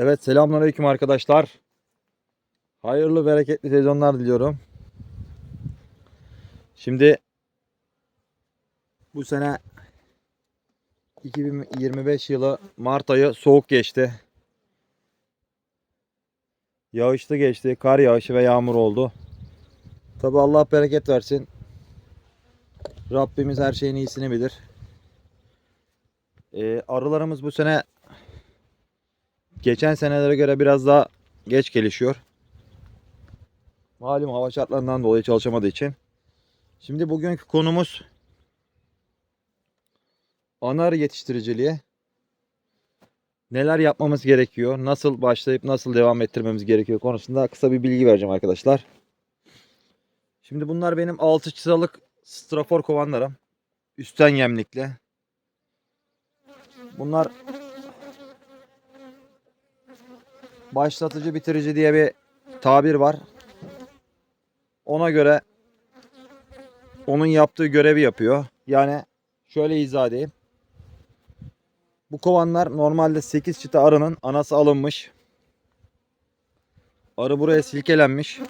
Evet selamünaleyküm arkadaşlar. Hayırlı bereketli sezonlar diliyorum. Şimdi bu sene 2025 yılı Mart ayı soğuk geçti. Yağışlı geçti. Kar yağışı ve yağmur oldu. Tabi Allah bereket versin. Rabbimiz her şeyin iyisini bilir. Ee, arılarımız bu sene geçen senelere göre biraz daha geç gelişiyor. Malum hava şartlarından dolayı çalışamadığı için. Şimdi bugünkü konumuz anar yetiştiriciliği. Neler yapmamız gerekiyor? Nasıl başlayıp nasıl devam ettirmemiz gerekiyor konusunda kısa bir bilgi vereceğim arkadaşlar. Şimdi bunlar benim 6 çıtalık strafor kovanlarım. Üstten yemlikli. Bunlar başlatıcı bitirici diye bir tabir var. Ona göre onun yaptığı görevi yapıyor. Yani şöyle izah edeyim. Bu kovanlar normalde 8 çıta arının anası alınmış. Arı buraya silkelenmiş.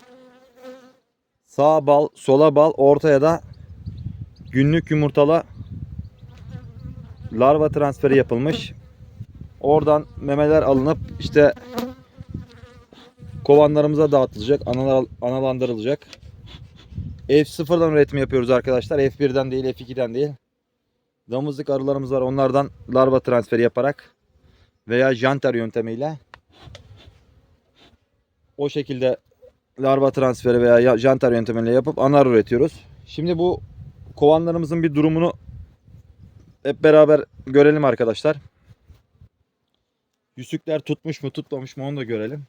Sağ bal, sola bal, ortaya da günlük yumurtalı larva transferi yapılmış. Oradan memeler alınıp işte kovanlarımıza dağıtılacak, analandırılacak. F0'dan üretim yapıyoruz arkadaşlar. F1'den değil, F2'den değil. Damızlık arılarımız var. Onlardan larva transferi yaparak veya janter yöntemiyle o şekilde larva transferi veya ya- janter yöntemiyle yapıp anar üretiyoruz. Şimdi bu kovanlarımızın bir durumunu hep beraber görelim arkadaşlar. Yüzükler tutmuş mu tutmamış mı onu da görelim.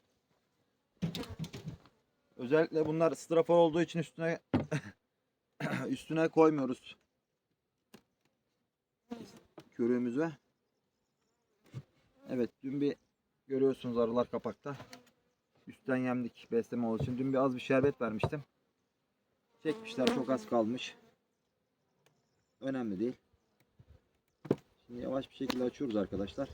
Özellikle bunlar strafor olduğu için üstüne üstüne koymuyoruz. Körüğümüzü. Evet dün bir görüyorsunuz arılar kapakta. Üstten yemlik besleme olduğu için dün bir az bir şerbet vermiştim. Çekmişler çok az kalmış. Önemli değil. Şimdi yavaş bir şekilde açıyoruz arkadaşlar.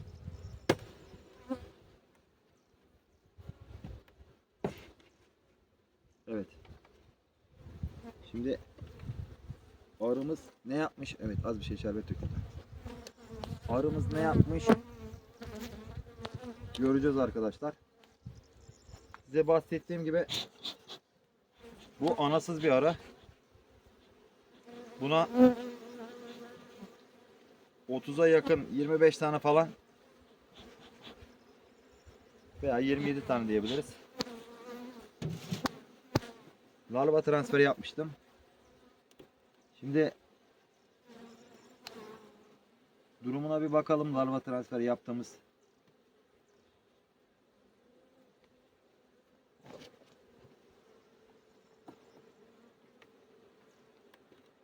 Evet. Şimdi arımız ne yapmış? Evet az bir şey şerbet döküldü. Arımız ne yapmış? Göreceğiz arkadaşlar. Size bahsettiğim gibi bu anasız bir ara. Buna 30'a yakın 25 tane falan veya 27 tane diyebiliriz. Larva transferi yapmıştım. Şimdi durumuna bir bakalım larva transferi yaptığımız.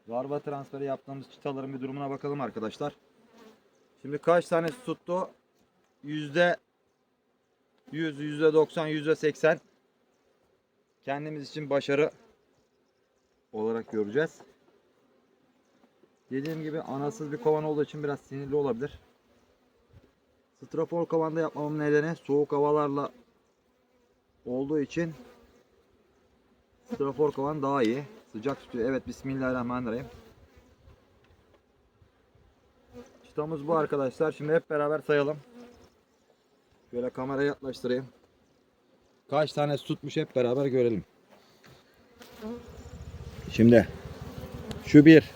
Larva transferi yaptığımız çıtaların bir durumuna bakalım arkadaşlar. Şimdi kaç tanesi tuttu? Yüzde 100, yüzde 90, yüzde 80 kendimiz için başarı olarak göreceğiz. Dediğim gibi anasız bir kovan olduğu için biraz sinirli olabilir. Strafor kovanda yapmamın nedeni soğuk havalarla olduğu için strafor kovan daha iyi. Sıcak tutuyor. Evet bismillahirrahmanirrahim. Çıtamız bu arkadaşlar. Şimdi hep beraber sayalım. Şöyle kameraya yaklaştırayım. Kaç tane tutmuş hep beraber görelim. Şimdi şu bir,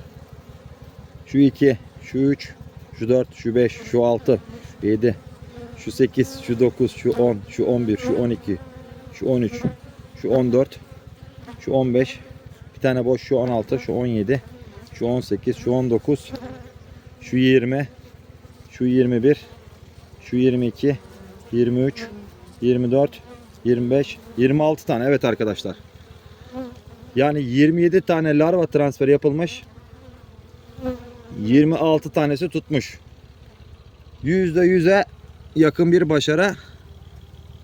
şu iki, şu üç, şu dört, şu beş, şu altı, şu yedi, şu sekiz, şu dokuz, şu on, şu on bir, şu on iki, şu on üç, şu on dört, şu on beş, bir tane boş şu on altı, şu on yedi, şu on sekiz, şu on dokuz, şu yirmi, şu yirmi bir, şu yirmi iki, yirmi üç, yirmi dört, 25, 26 tane. Evet arkadaşlar. Yani 27 tane larva transferi yapılmış. 26 tanesi tutmuş. %100'e yakın bir başarı.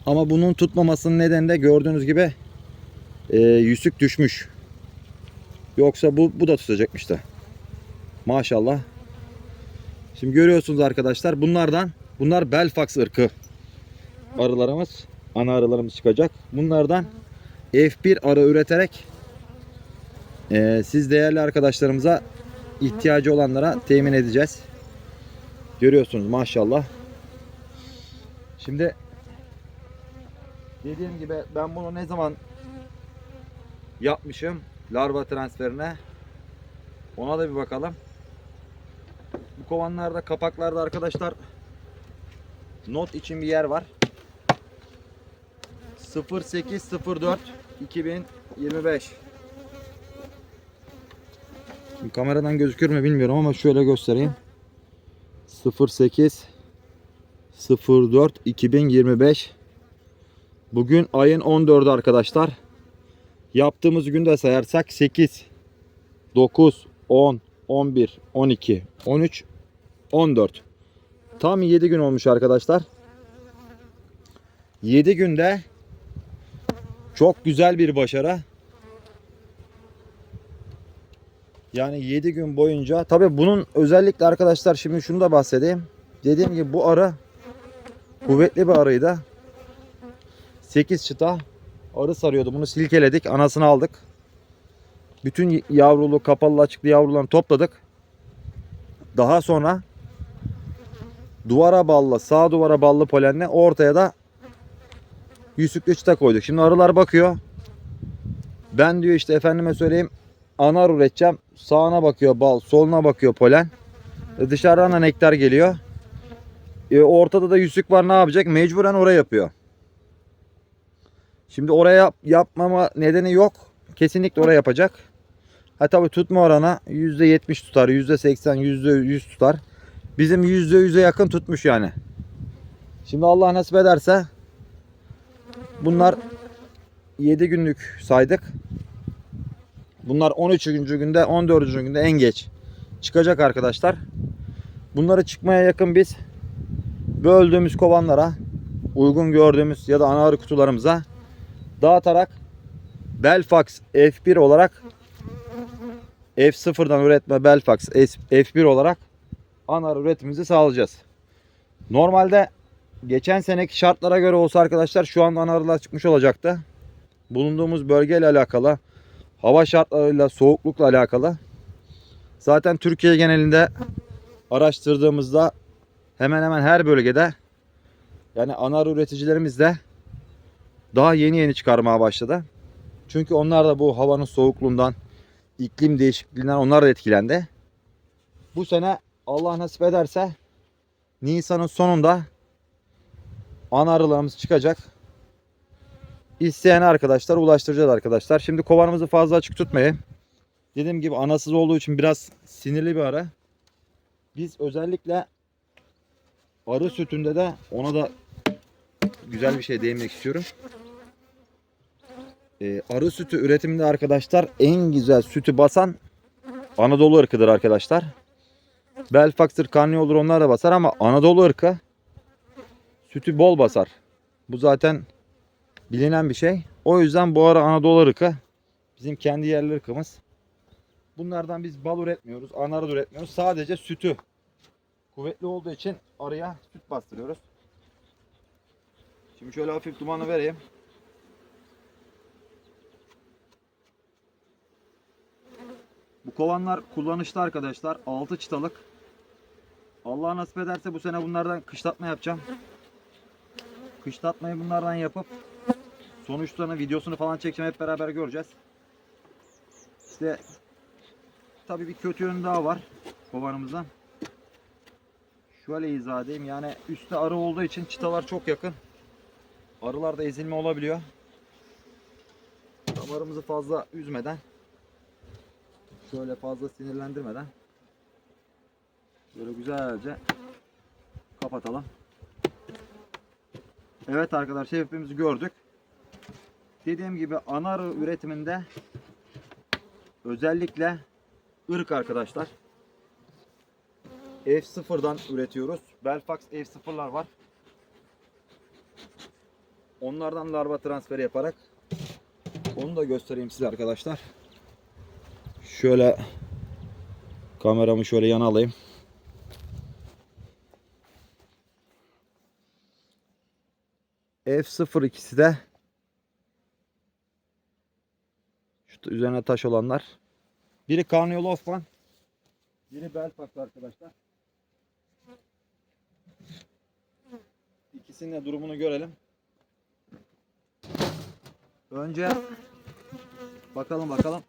Ama bunun tutmamasının nedeni de gördüğünüz gibi e, yüzük düşmüş. Yoksa bu, bu da tutacakmış da. Maşallah. Şimdi görüyorsunuz arkadaşlar bunlardan bunlar Belfax ırkı. arılarımız, ana arılarımız çıkacak. Bunlardan F1 arı üreterek eee, siz değerli arkadaşlarımıza ihtiyacı olanlara temin edeceğiz. Görüyorsunuz maşallah. Şimdi dediğim gibi ben bunu ne zaman yapmışım larva transferine ona da bir bakalım. Bu kovanlarda kapaklarda arkadaşlar not için bir yer var. 0804 2025 Şimdi kameradan gözükür mü bilmiyorum ama şöyle göstereyim. 08 04 2025 Bugün ayın 14'ü arkadaşlar. Yaptığımız günde sayarsak 8 9 10 11 12 13 14 Tam 7 gün olmuş arkadaşlar. 7 günde çok güzel bir başarı. Yani 7 gün boyunca tabi bunun özellikle arkadaşlar şimdi şunu da bahsedeyim. Dediğim gibi bu arı kuvvetli bir arıydı. 8 çıta arı sarıyordu. Bunu silkeledik. Anasını aldık. Bütün yavrulu kapalı açıklı yavrularını topladık. Daha sonra duvara ballı, sağ duvara ballı polenle ortaya da yüzüklü çıta koyduk. Şimdi arılar bakıyor. Ben diyor işte efendime söyleyeyim anar üreteceğim. Sağına bakıyor bal, soluna bakıyor polen. Dışarıdan da nektar geliyor. E ortada da yüzük var ne yapacak? Mecburen oraya yapıyor. Şimdi oraya yap- yapmama nedeni yok. Kesinlikle oraya yapacak. Ha tabi tutma oranı %70 tutar, %80, %100 tutar. Bizim %100'e yakın tutmuş yani. Şimdi Allah nasip ederse bunlar 7 günlük saydık. Bunlar 13. günde 14. günde en geç çıkacak arkadaşlar. Bunları çıkmaya yakın biz böldüğümüz kovanlara uygun gördüğümüz ya da ana arı kutularımıza dağıtarak Belfax F1 olarak F0'dan üretme Belfax F1 olarak ana arı üretimimizi sağlayacağız. Normalde geçen seneki şartlara göre olsa arkadaşlar şu anda ana çıkmış olacaktı. Bulunduğumuz bölgeyle alakalı hava şartlarıyla soğuklukla alakalı zaten Türkiye genelinde araştırdığımızda hemen hemen her bölgede yani ana arı üreticilerimiz de daha yeni yeni çıkarmaya başladı. Çünkü onlar da bu havanın soğukluğundan, iklim değişikliğinden onlar da etkilendi. Bu sene Allah nasip ederse Nisan'ın sonunda ana arılarımız çıkacak. İsteyen arkadaşlar ulaştıracağız arkadaşlar. Şimdi kovanımızı fazla açık tutmayın. Dediğim gibi anasız olduğu için biraz sinirli bir ara. Biz özellikle arı sütünde de ona da güzel bir şey değinmek istiyorum. Ee, arı sütü üretiminde arkadaşlar en güzel sütü basan Anadolu ırkıdır arkadaşlar. Belfax'tır, Carniol'dur onlar da basar ama Anadolu ırkı sütü bol basar. Bu zaten bilinen bir şey. O yüzden bu ara Anadolu ırkı bizim kendi yerli ırkımız. Bunlardan biz bal üretmiyoruz, ana arı üretmiyoruz. Sadece sütü kuvvetli olduğu için arıya süt bastırıyoruz. Şimdi şöyle hafif dumanı vereyim. Bu kovanlar kullanışlı arkadaşlar. 6 çıtalık. Allah nasip ederse bu sene bunlardan kışlatma yapacağım. Kışlatmayı bunlardan yapıp sonuçlarını videosunu falan çekeceğim hep beraber göreceğiz. İşte tabii bir kötü yönü daha var kovanımızdan. Şöyle izah edeyim. Yani üstte arı olduğu için çıtalar çok yakın. Arılarda ezilme olabiliyor. Damarımızı fazla üzmeden şöyle fazla sinirlendirmeden böyle güzelce kapatalım. Evet arkadaşlar hepimizi gördük. Dediğim gibi ana arı üretiminde özellikle ırk arkadaşlar F0'dan üretiyoruz. Belfax F0'lar var. Onlardan larva transferi yaparak onu da göstereyim size arkadaşlar. Şöyle kameramı şöyle yana alayım. F0 ikisi de. Şu üzerine taş olanlar. Biri Carnival Hoffman. Biri Belfast arkadaşlar. İkisinin de durumunu görelim. Önce bakalım bakalım.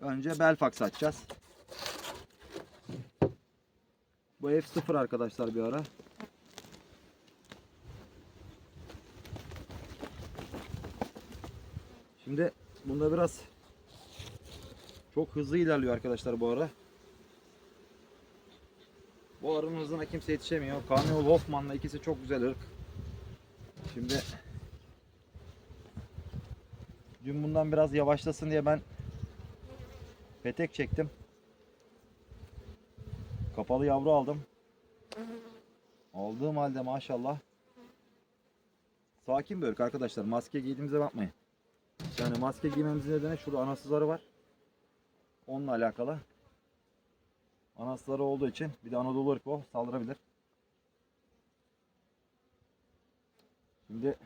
Önce Belfax açacağız. Bu F0 arkadaşlar bir ara. Şimdi bunda biraz çok hızlı ilerliyor arkadaşlar bu ara. Bu arının hızına kimse yetişemiyor. Carnival Hoffman'la ikisi çok güzel ırk. Şimdi dün bundan biraz yavaşlasın diye ben petek çektim. Kapalı yavru aldım. Aldığım halde maşallah sakin bir ırk arkadaşlar. Maske giydiğimize bakmayın. Yani maske giymemizin nedeni şurada anasızları var. Onunla alakalı. Anasları olduğu için bir de Anadolu ırkı o saldırabilir. Şimdi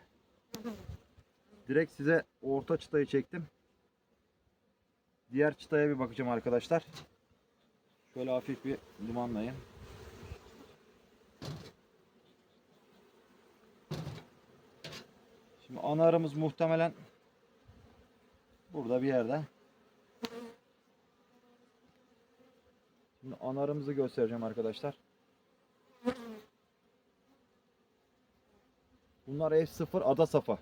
direkt size orta çıtayı çektim. Diğer çıtaya bir bakacağım arkadaşlar. Şöyle hafif bir dumanlayın. Şimdi ana arımız muhtemelen burada bir yerde. Şimdi ana arımızı göstereceğim arkadaşlar. Bunlar F0 ada safa.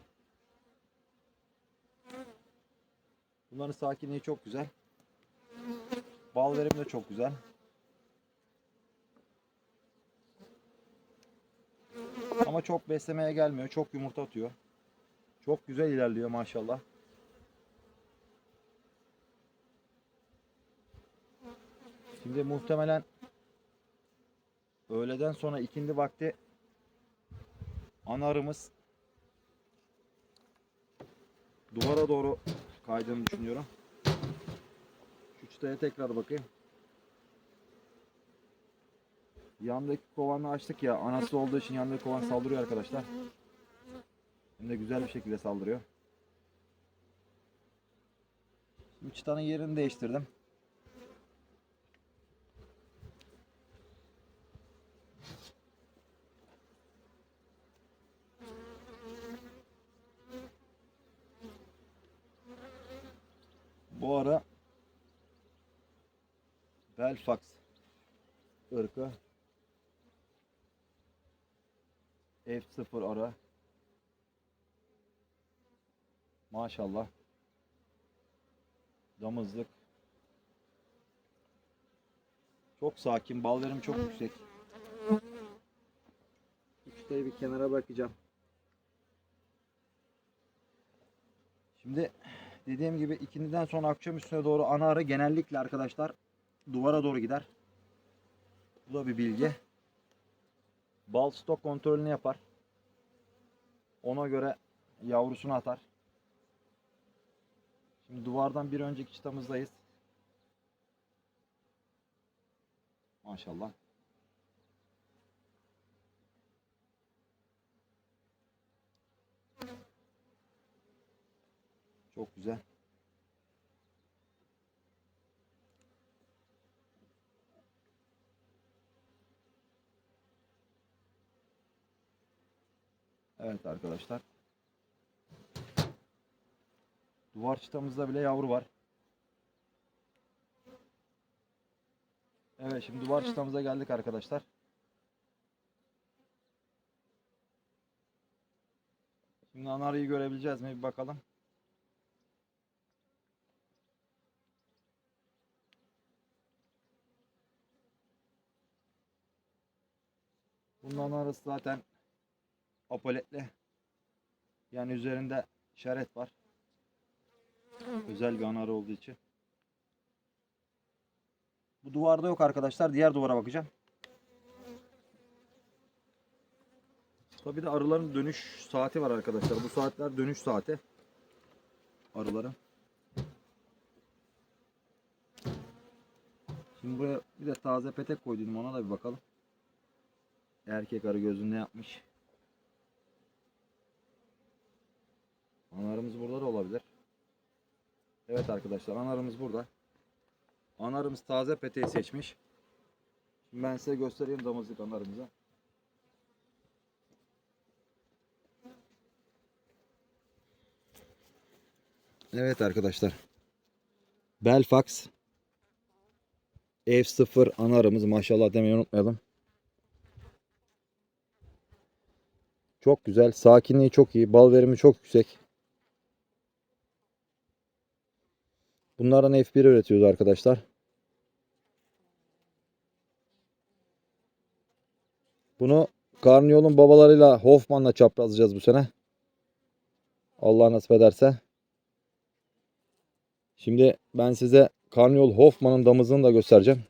Bunların sakinliği çok güzel. Bal verimi de çok güzel. Ama çok beslemeye gelmiyor. Çok yumurta atıyor. Çok güzel ilerliyor maşallah. Şimdi muhtemelen öğleden sonra ikindi vakti ana arımız duvara doğru kaydığını düşünüyorum. Şu çıtaya tekrar bakayım. Yandaki kovanı açtık ya. Anası olduğu için yandaki kovan saldırıyor arkadaşlar. Hem de güzel bir şekilde saldırıyor. Şimdi çıtanın yerini değiştirdim. Bu ara Belfax ırkı F0 ara. Maşallah. Damızlık. Çok sakin, bal verimi çok yüksek. Şurayı bir kenara bakacağım. Şimdi dediğim gibi ikindiden sonra akşam üstüne doğru ana ara genellikle arkadaşlar duvara doğru gider. Bu da bir bilgi. Bal stok kontrolünü yapar. Ona göre yavrusunu atar. Şimdi duvardan bir önceki çıtamızdayız. Maşallah. Çok güzel. Evet arkadaşlar. Duvar çıtamızda bile yavru var. Evet şimdi duvar çıtamıza geldik arkadaşlar. Şimdi anarıyı görebileceğiz mi bir bakalım. Bunun arası zaten apoletli. Yani üzerinde işaret var. Özel bir anar olduğu için. Bu duvarda yok arkadaşlar. Diğer duvara bakacağım. Tabii de arıların dönüş saati var arkadaşlar. Bu saatler dönüş saati. Arıların. Şimdi buraya bir de taze petek koydum ona da bir bakalım. erkek arı gözünde yapmış. Anarımız burada da olabilir. Evet arkadaşlar anarımız burada. Anarımız taze peteği seçmiş. Şimdi ben size göstereyim damızlık anarımızı. Evet arkadaşlar. Belfax F0 anarımız maşallah demeyi unutmayalım. Çok güzel. Sakinliği çok iyi. Bal verimi çok yüksek. Bunlardan F1 üretiyoruz arkadaşlar. Bunu Karniyol'un babalarıyla Hoffman'la çaprazlayacağız bu sene. Allah nasip ederse. Şimdi ben size Karniyol Hoffman'ın damızını da göstereceğim.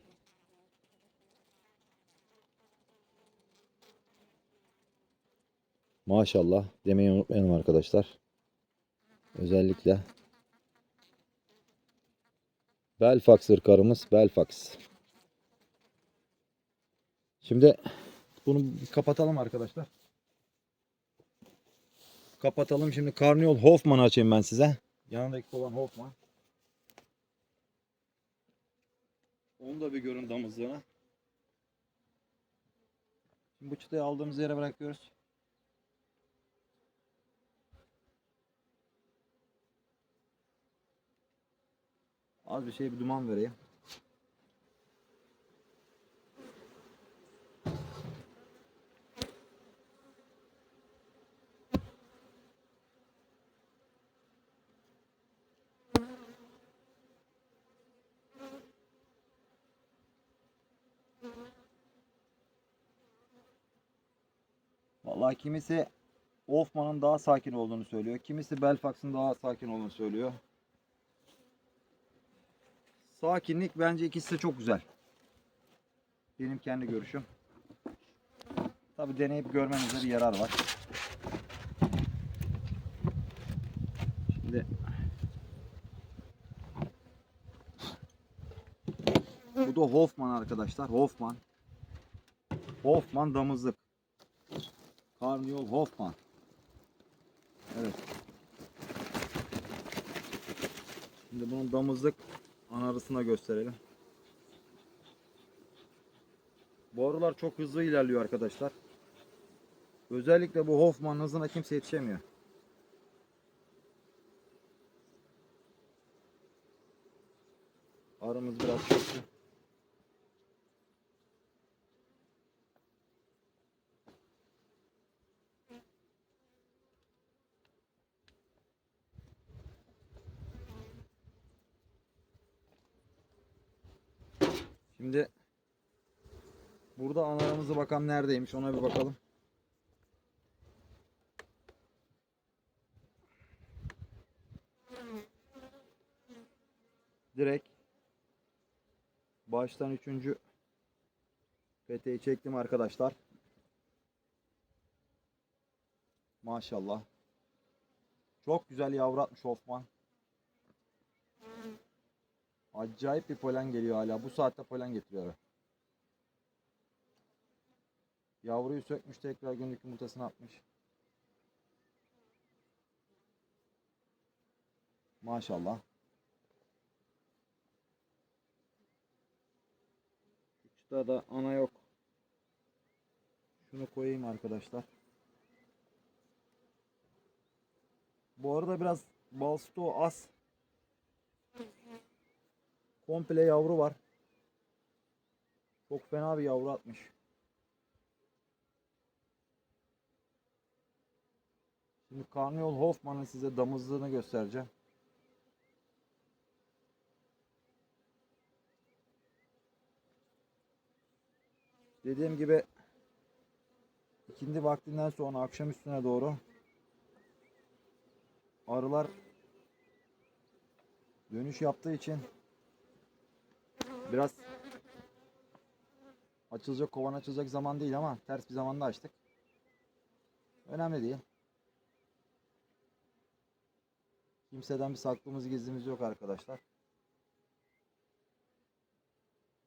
Maşallah demeyi unutmayalım arkadaşlar. Özellikle Belfax ırkarımız Belfax. Şimdi bunu kapatalım arkadaşlar. Kapatalım. Şimdi Karniyol Hoffman'ı açayım ben size. Yanındaki olan Hoffman. Onu da bir görün damızlığına. Bu çıtayı aldığımız yere bırakıyoruz. Az bir şey bir duman vereyim. Vallahi kimisi Hoffman'ın daha sakin olduğunu söylüyor. Kimisi Belfax'ın daha sakin olduğunu söylüyor. Sakinlik bence ikisi de çok güzel. Benim kendi görüşüm. Tabi deneyip görmenizde bir yarar var. Şimdi bu da Hoffman arkadaşlar. Hoffman. Hoffman damızlık. Karniyol Hoffman. Evet. Şimdi bunun damızlık anarısına gösterelim. Bu arılar çok hızlı ilerliyor arkadaşlar. Özellikle bu Hoffman hızına kimse yetişemiyor. Arımız biraz çöktü. Şimdi analarımızı bakalım neredeymiş ona bir bakalım. Direkt baştan üçüncü peteği çektim arkadaşlar. Maşallah. Çok güzel yavru atmış Hoffman. Acayip bir polen geliyor hala. Bu saatte polen getiriyor. Yavruyu sökmüş tekrar günlük yumurtasını atmış. Maşallah. Uçta da ana yok. Şunu koyayım arkadaşlar. Bu arada biraz bal stoğu az. Komple yavru var. Çok fena bir yavru atmış. Şimdi Karniyol Hoffman'ın size damızlığını göstereceğim. Dediğim gibi ikindi vaktinden sonra akşam üstüne doğru arılar dönüş yaptığı için biraz açılacak kovan açılacak zaman değil ama ters bir zamanda açtık. Önemli değil. Kimseden bir saklımız gizlimiz yok arkadaşlar.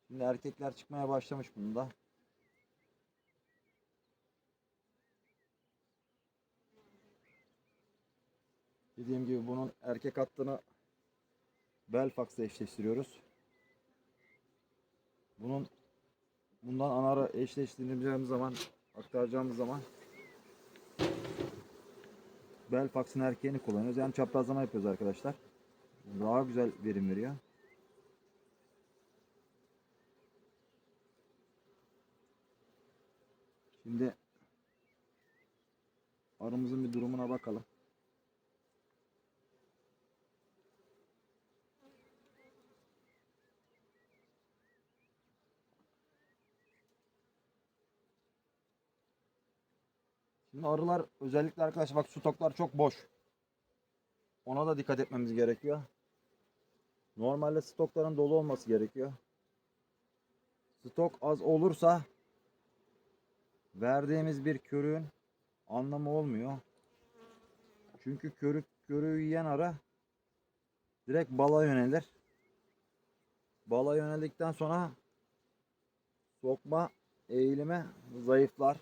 Şimdi erkekler çıkmaya başlamış bunda. Dediğim gibi bunun erkek hattını Belfax'la eşleştiriyoruz. Bunun bundan anara eşleştirdiğimiz zaman aktaracağımız zaman Belfax'ın erkeğini kullanıyoruz. Yani çaprazlama yapıyoruz arkadaşlar. Daha güzel verim veriyor. Şimdi arımızın bir durumuna bakalım. Şimdi arılar özellikle arkadaşlar bak stoklar çok boş. Ona da dikkat etmemiz gerekiyor. Normalde stokların dolu olması gerekiyor. Stok az olursa verdiğimiz bir körüğün anlamı olmuyor. Çünkü körük körüğü yiyen ara direkt bala yönelir. Bala yöneldikten sonra sokma eğilimi zayıflar.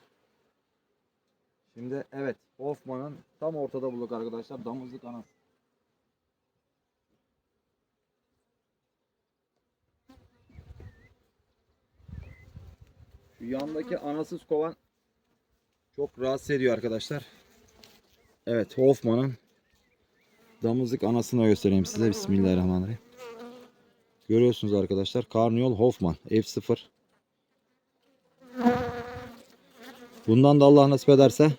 Şimdi evet Hoffman'ın tam ortada bulduk arkadaşlar damızlık anası. Şu yandaki anasız kovan çok rahatsız ediyor arkadaşlar. Evet Hoffman'ın damızlık anasını göstereyim size. Bismillahirrahmanirrahim. Görüyorsunuz arkadaşlar. Carniol Hoffman F0. Bundan da Allah nasip ederse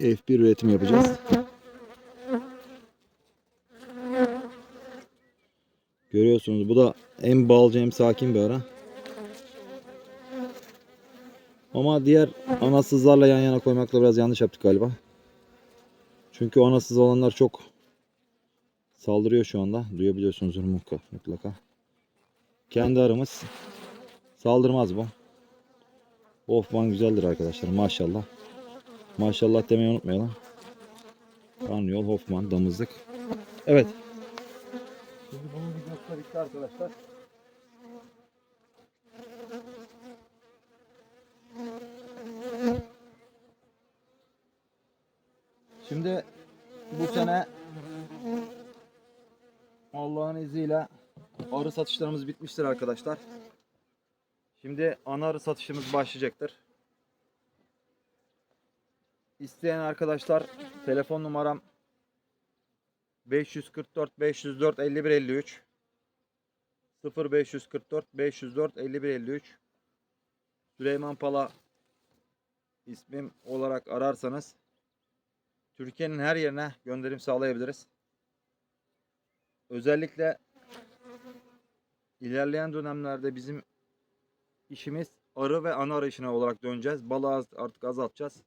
F1 üretim yapacağız. Görüyorsunuz bu da hem balcı hem sakin bir ara. Ama diğer anasızlarla yan yana koymakla biraz yanlış yaptık galiba. Çünkü anasız olanlar çok saldırıyor şu anda. Duyabiliyorsunuzdur mutlaka. Kendi aramız saldırmaz bu. Hoffman güzeldir arkadaşlar maşallah. Maşallah demeyi unutmayalım. Karnıyol Hoffman damızlık. Evet. Şimdi bunun videosu da arkadaşlar. Şimdi bu sene Allah'ın izniyle arı satışlarımız bitmiştir arkadaşlar. Şimdi ana arı satışımız başlayacaktır. İsteyen arkadaşlar telefon numaram 544 504 51 53 0544 504 51 53 Süleyman Pala ismim olarak ararsanız Türkiye'nin her yerine gönderim sağlayabiliriz. Özellikle ilerleyen dönemlerde bizim işimiz arı ve ana arayışına olarak döneceğiz. Balı az- artık azaltacağız.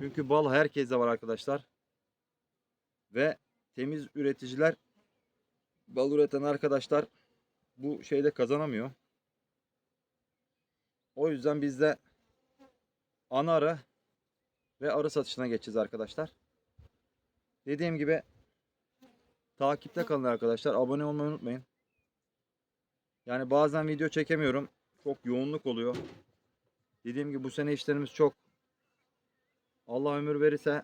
Çünkü bal herkeste var arkadaşlar. Ve temiz üreticiler bal üreten arkadaşlar bu şeyde kazanamıyor. O yüzden biz de ana arı ve arı satışına geçeceğiz arkadaşlar. Dediğim gibi takipte kalın arkadaşlar. Abone olmayı unutmayın. Yani bazen video çekemiyorum. Çok yoğunluk oluyor. Dediğim gibi bu sene işlerimiz çok. Allah ömür verirse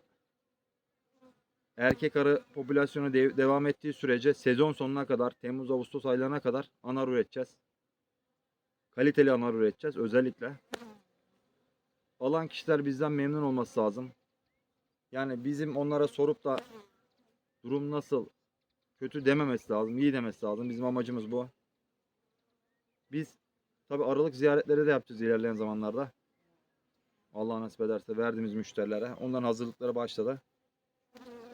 erkek arı popülasyonu de- devam ettiği sürece sezon sonuna kadar Temmuz Ağustos aylarına kadar anar üreteceğiz. Kaliteli anar üreteceğiz özellikle. Alan kişiler bizden memnun olması lazım. Yani bizim onlara sorup da durum nasıl kötü dememesi lazım, iyi demesi lazım. Bizim amacımız bu. Biz tabi aralık ziyaretleri de yapacağız ilerleyen zamanlarda. Allah nasip ederse verdiğimiz müşterilere. Onların hazırlıkları başladı.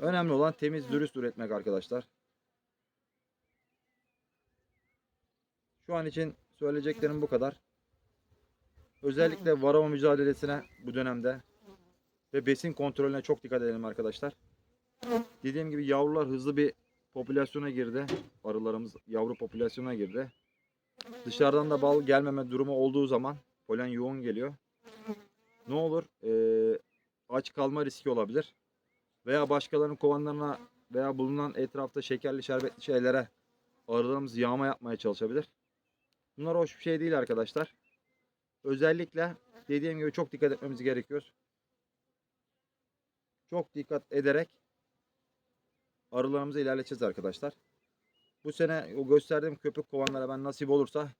Önemli olan temiz, dürüst üretmek arkadaşlar. Şu an için söyleyeceklerim bu kadar. Özellikle varama mücadelesine bu dönemde ve besin kontrolüne çok dikkat edelim arkadaşlar. Dediğim gibi yavrular hızlı bir popülasyona girdi. Arılarımız yavru popülasyona girdi. Dışarıdan da bal gelmeme durumu olduğu zaman polen yoğun geliyor. Ne olur? Ee, aç kalma riski olabilir. Veya başkalarının kovanlarına veya bulunan etrafta şekerli şerbetli şeylere arılarımız yağma yapmaya çalışabilir. Bunlar hoş bir şey değil arkadaşlar. Özellikle dediğim gibi çok dikkat etmemiz gerekiyor. çok dikkat ederek arılarımızı ilerleteceğiz arkadaşlar. Bu sene o gösterdiğim köpük kovanlara ben nasip olursa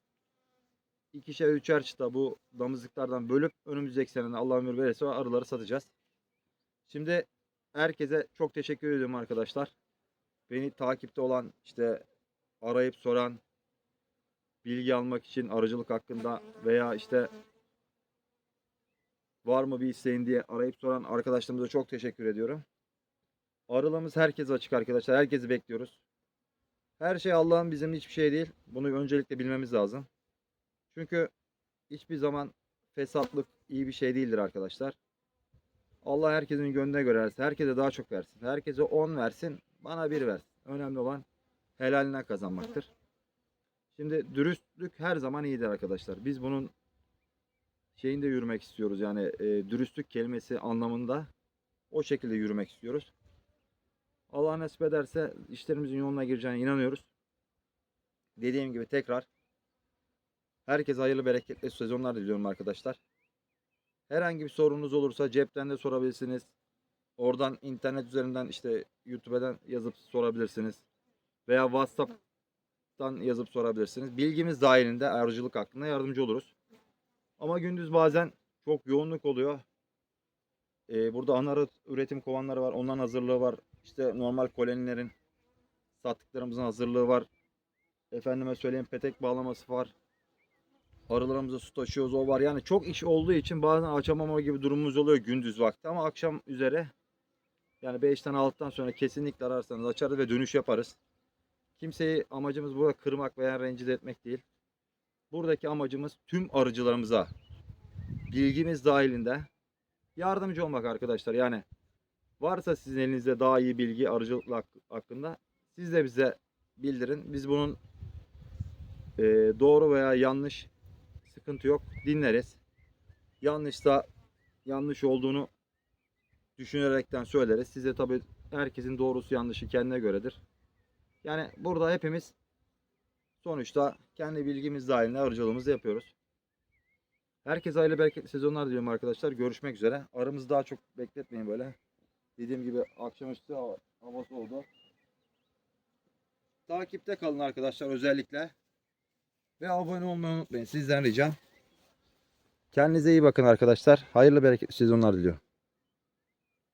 ikişer üçer çıta bu damızlıklardan bölüp önümüzdeki sene Allah ömür verirse arıları satacağız. Şimdi herkese çok teşekkür ediyorum arkadaşlar. Beni takipte olan işte arayıp soran bilgi almak için arıcılık hakkında veya işte var mı bir isteğin diye arayıp soran arkadaşlarımıza çok teşekkür ediyorum. Arılarımız herkese açık arkadaşlar. Herkesi bekliyoruz. Her şey Allah'ın bizim hiçbir şey değil. Bunu öncelikle bilmemiz lazım. Çünkü hiçbir zaman fesatlık iyi bir şey değildir arkadaşlar. Allah herkesin gönlüne göre versin. Herkese daha çok versin. Herkese 10 versin. Bana 1 versin. Önemli olan helaline kazanmaktır. Şimdi dürüstlük her zaman iyidir arkadaşlar. Biz bunun şeyinde yürümek istiyoruz. Yani e, dürüstlük kelimesi anlamında o şekilde yürümek istiyoruz. Allah nasip ederse işlerimizin yoluna gireceğine inanıyoruz. Dediğim gibi tekrar herkese hayırlı bereketli sezonlar diliyorum arkadaşlar. Herhangi bir sorunuz olursa cepten de sorabilirsiniz. Oradan internet üzerinden işte YouTube'dan yazıp sorabilirsiniz. Veya WhatsApp'tan yazıp sorabilirsiniz. Bilgimiz dahilinde arıcılık hakkında yardımcı oluruz. Ama gündüz bazen çok yoğunluk oluyor. Ee, burada anarı üretim kovanları var. Onların hazırlığı var. İşte normal kolonilerin sattıklarımızın hazırlığı var. Efendime söyleyeyim petek bağlaması var. Arılarımıza su taşıyoruz o var. Yani çok iş olduğu için bazen açamama gibi durumumuz oluyor gündüz vakti ama akşam üzere yani 5'ten 6'dan sonra kesinlikle ararsanız açarız ve dönüş yaparız. Kimseyi amacımız burada kırmak veya rencide etmek değil. Buradaki amacımız tüm arıcılarımıza bilgimiz dahilinde yardımcı olmak arkadaşlar. Yani varsa sizin elinizde daha iyi bilgi arıcılık hak- hakkında siz de bize bildirin. Biz bunun doğru veya yanlış sıkıntı yok. Dinleriz. Yanlışsa yanlış olduğunu düşünerekten söyleriz. Size tabi herkesin doğrusu yanlışı kendine göredir. Yani burada hepimiz sonuçta kendi bilgimiz dahilinde arıcılığımızı yapıyoruz. Herkese hayırlı bereketli sezonlar diliyorum arkadaşlar. Görüşmek üzere. Aramızı daha çok bekletmeyin böyle. Dediğim gibi akşamüstü hava, havası oldu. Takipte kalın arkadaşlar özellikle. Ve abone olmayı unutmayın. Sizden ricam. Kendinize iyi bakın arkadaşlar. Hayırlı bereketli sezonlar diliyorum.